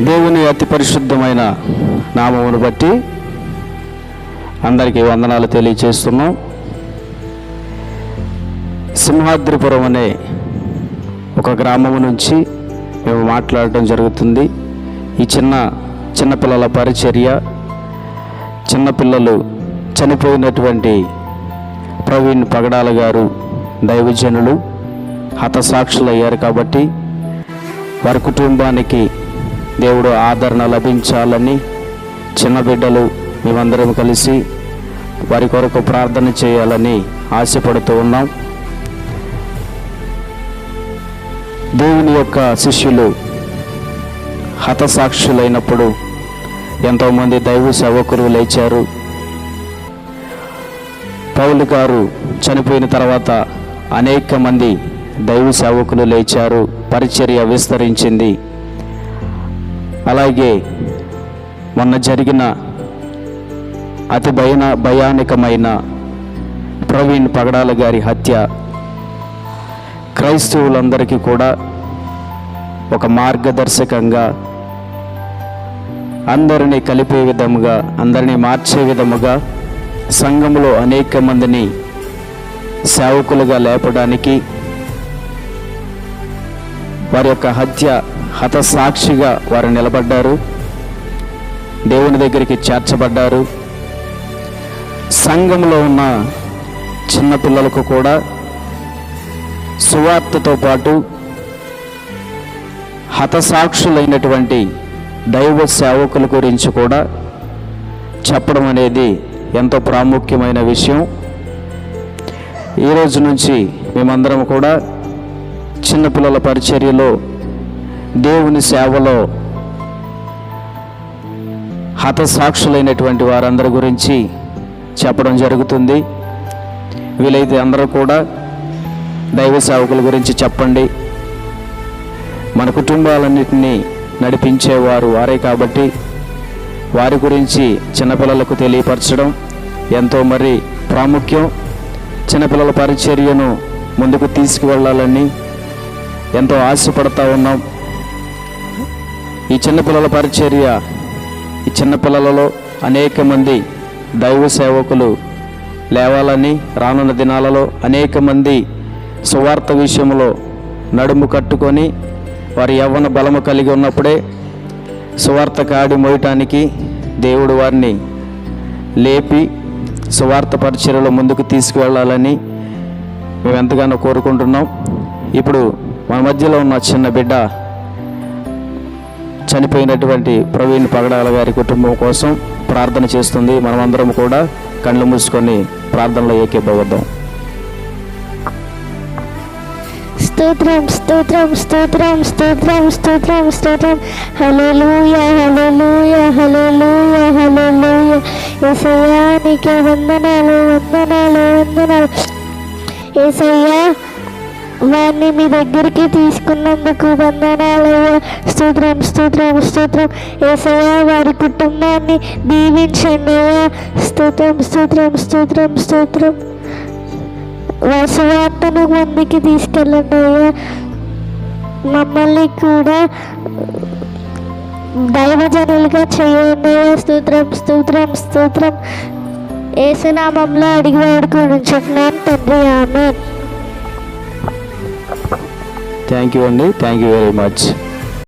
దేవుని అతి పరిశుద్ధమైన నామమును బట్టి అందరికీ వందనాలు తెలియచేస్తున్నాం. సింహాద్రిపురం అనే ఒక గ్రామము నుంచి మేము మాట్లాడటం జరుగుతుంది. ఈ చిన్న చిన్నపిల్లల పరిచర్య చిన్నపిల్లలు చనిపోయినటువంటి ప్రవీణ్ పగడాల గారు దైవజనులు హతసాక్షులయ్యారు కాబట్టి వారి కుటుంబానికి దేవుడు ఆదరణ లభించాలని చిన్న బిడ్డలు మేమందరం కలిసి వారి కొరకు ప్రార్థన చేయాలని ఆశపడుతూ ఉన్నాం. దేవుని యొక్క శిష్యులు హతసాక్షులైనప్పుడు ఎంతోమంది దైవ సేవకులు లేచారు. పౌలు గారు చనిపోయిన తర్వాత అనేక మంది దైవ సేవకులు లేచారు. పరిచర్య విస్తరించింది. అలాగే మొన్న జరిగిన అతి భయన భయానకమైన ప్రవీణ్ పగడాల గారి హత్య క్రైస్తవులందరికీ కూడా ఒక మార్గదర్శకంగా అందరినీ కలిపే విధముగా అందరినీ మార్చే విధముగా సంఘంలో అనేక మందిని సేవకులుగా లేపడానికి వారి యొక్క హత్య హతసాక్షిగా వారు నిలబడ్డారు. దేవుని దగ్గరికి చేర్చబడ్డారు. సంఘంలో ఉన్న చిన్నపిల్లలకు కూడా సువార్తతో పాటు హతసాక్షులైనటువంటి దైవ సేవకుల గురించి కూడా చెప్పడం అనేది ఎంతో ప్రాముఖ్యమైన విషయం. ఈరోజు నుంచి మేమందరం కూడా చిన్నపిల్లల పరిచర్యలో దేవుని సేవలో హతసాక్షులైనటువంటి వారందరి గురించి చెప్పడం జరుగుతుంది. వీలైతే అందరూ కూడా దైవ సేవకుల గురించి చెప్పండి. మన కుటుంబాలన్నింటినీ నడిపించేవారు వారే కాబట్టి వారి గురించి చిన్నపిల్లలకు తెలియపరచడం ఎంతో మరి ప్రాముఖ్యం. చిన్నపిల్లల పరిచర్యను ముందుకు తీసుకువెళ్ళాలని ఎంతో ఆశపడతా ఉన్నాం. ఈ చిన్నపిల్లల పరిచర్య ఈ చిన్నపిల్లలలో అనేక మంది దైవ సేవకులు లేవాలని రానున్న దినాలలో అనేక మంది సువార్త విషయంలో నడుము కట్టుకొని వారి యవ్వన బలము కలిగి ఉన్నప్పుడే సువార్త కాడి మోయటానికి దేవుడు వారిని లేపి సువార్త పరిచర్యలో ముందుకు తీసుకువెళ్ళాలని మేము ఎంతగానో కోరుకుంటున్నాం. ఇప్పుడు మన మధ్యలో ఉన్న చిన్న బిడ్డ చనిపోయినటువంటి ప్రవీణ్ పగడాల గారి కుటుంబం కోసం ప్రార్థన చేస్తుంది. మనమందరం కూడా కళ్ళు మూసుకొని ప్రార్థనలో ఏకీభవద్దాం. స్తోత్రం స్తోత్రం స్తోత్రం స్తోత్రం స్తోత్రం స్తోత్రం. హల్లెలూయా హల్లెలూయా హల్లెలూయా హల్లెలూయా. ఏసయ్యా నీకే వందనాలు వందనాలు వందనాలు. ఏసయ్యా వారిని మీ దగ్గరికి తీసుకున్నందుకు వందనాలయ్యా స్తోత్రం స్తోత్రం స్తోత్రం. ఏసయ్యా వారి కుటుంబాన్ని దీవించండి అయ్యా. స్తోత్రం స్తోత్రం స్తోత్రం స్తోత్రం. వాసవార్తను మందికి తీసుకెళ్ళండి అయ్యా. మమ్మల్ని కూడా దైవజనులుగా చేయండి అయ్యా. స్తోత్రం స్తోత్రం స్తోత్రం. ఏసునామంలో అడిగి వాడుకొని చెప్తున్నాను తండ్రి ఆమె థ్యాంక్ యూ అండి థ్యాంక్ యూ వెరీ మచ్